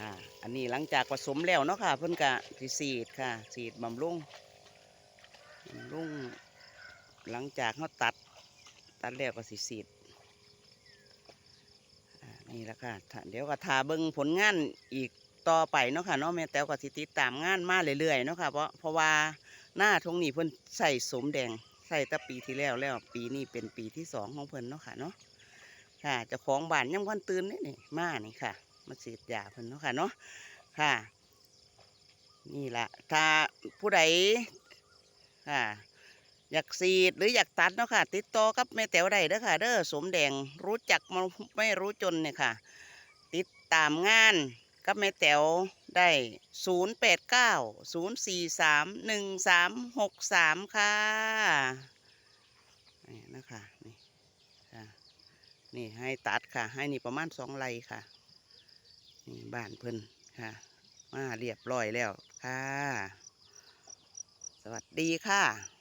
ค่ะ อันนี้หลังจากผสมแล้วเนาะค่ะ เพิ่นกะสิสีดค่ะ สีดบำรุงบำรุงหลังจากเขาตัด ตัดแล้วก็สิสีดนี่แหละค่ะ เดี๋ยวก็ทาเบิ่งผลงานอีกต่อไปเนาะค่ะเนาะแม่แต้วก็สิติดตามงานมาเรื่อยๆเนาะค่ะเพราะเพราะว่าหน้าทงนี้เพิ่นใส่สมแดงใส่แต่ปีที่แล้วแล้วปีนี้เป็นปีที่สองของเพิ่นเนาะค่ะเนาะค่ะจ้าของบานยังวันตื่นนี่นี่มานี่ค่ะ มาฉีดยาเพิ่นเนาะค่ะเนาะค่ะ นี่ละถ้าผู้ใดค่ะอยากสีดหรืออยากตัดเนาะค่ะ ติดต่อกับแม่แต๋วได้เด้อค่ะ เด้อสมแดงรู้จักมาไม่รู้จนเนี่ยค่ะ ติดตามงานกับแม่แต๋วได้ศูนย์แปดเก้าศูนย์สี่สามหนึ่งสามหกสามค่ะ นี่นะคะนี่ค่ะ นี่ให้ตัดค่ะ ให้นี่ประมาณสองไร่ค่ะ นี่บ้านเพิ่นค่ะ มาเรียบร้อยแล้วค่ะ สวัสดีค่ะ